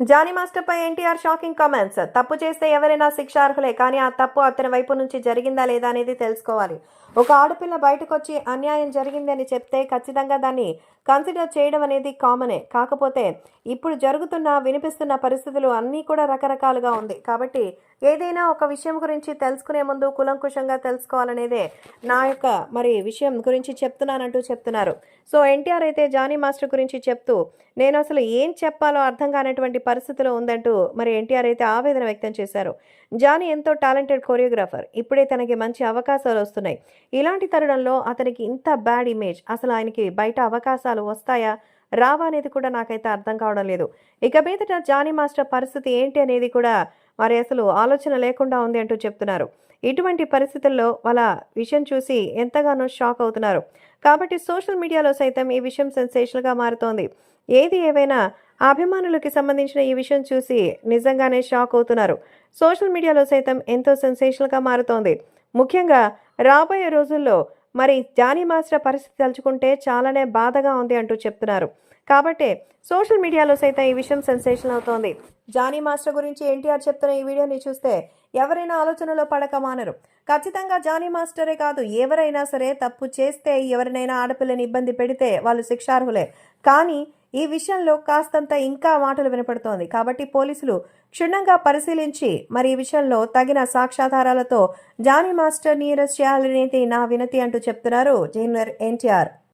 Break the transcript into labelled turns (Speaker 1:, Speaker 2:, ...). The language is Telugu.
Speaker 1: జానీ మాస్టర్ పై ఎన్టీఆర్ షాకింగ్ కామెంట్స్. తప్పు చేస్తే ఎవరైనా శిక్ష అర్హులే కానీ ఆ తప్పు అతని వైపు నుంచి జరిగిందా లేదా అనేది తెలుసుకోవాలి. ఒక ఆడపిల్ల బయటకు వచ్చి అన్యాయం జరిగిందని చెప్తే ఖచ్చితంగా దాన్ని కన్సిడర్ చేయడం అనేది కామనే. కాకపోతే ఇప్పుడు జరుగుతున్న వినిపిస్తున్న పరిస్థితులు అన్నీ కూడా రకరకాలుగా ఉంది. కాబట్టి ఏదైనా ఒక విషయం గురించి తెలుసుకునే ముందు కులంకుశంగా తెలుసుకోవాలనేదే నా యొక్క మరి విషయం గురించి చెప్తున్నానంటూ చెప్తున్నారు. సో ఎన్టీఆర్ అయితే జానీ మాస్టర్ గురించి చెప్తూ నేను అసలు ఏం చెప్పాలో అర్థం కానటువంటి పరిస్థితిలో ఉందంటూ మరి ఎన్టీఆర్ అయితే ఆవేదన వ్యక్తం చేశారు. జానీ ఎంతో టాలెంటెడ్ కొరియోగ్రాఫర్. ఇప్పుడే తనకి మంచి అవకాశాలు వస్తున్నాయి. ఇలాంటి తరుణంలో అతనికి ఇంత బ్యాడ్ ఇమేజ్. అసలు ఆయనకి బయట అవకాశాలు వస్తాయా? రావా అనేది కూడా నాకైతే అర్థం కావడం లేదు. ఇక మీదట జానీ మాస్టర్ పరిస్థితి ఏంటి అనేది కూడా మరి అసలు ఆలోచన లేకుండా ఉంది అంటూ చెప్తున్నారు. ఇటువంటి పరిస్థితుల్లో వాళ్ళ విషయం చూసి ఎంతగానో షాక్ అవుతున్నారు. కాబట్టి సోషల్ మీడియాలో సైతం ఈ విషయం సెన్సేషన్గా మారుతోంది. ఏది ఏవైనా అభిమానులకి సంబంధించిన ఈ విషయం చూసి నిజంగానే షాక్ అవుతున్నారు. సోషల్ మీడియాలో సైతం ఎంతో సెన్సేషన్గా మారుతోంది. ముఖ్యంగా రాబోయే రోజుల్లో మరి జానీ మాస్టర్ పరిస్థితి తలుచుకుంటే చాలానే బాధగా ఉంది అంటూ చెప్తున్నారు. కాబట్టే సోషల్ మీడియాలో సైతం ఈ విషయం సెన్సేషన్ అవుతోంది. జానీ మాస్టర్ గురించి ఎన్టీఆర్ చెప్తున్న ఈ వీడియోని చూస్తే ఎవరైనా ఆలోచనలో పడక మానరు. ఖచ్చితంగా జానీ మాస్టరే కాదు ఎవరైనా సరే తప్పు చేస్తే ఎవరినైనా ఆడపిల్లని ఇబ్బంది పెడితే వాళ్ళు శిక్షార్హులే. కానీ ఈ విషయంలో కాస్తంత ఇంకా మాటలు వినపడుతోంది. కాబట్టి పోలీసులు క్షుణ్ణంగా పరిశీలించి మరి ఈ విషయంలో తగిన సాక్ష్యాధారాలతో జానీ మాస్టర్ని అరెస్ట్ చేయాలనేది నా వినతి అంటూ చెప్తున్నారు జూనియర్ ఎన్టీఆర్.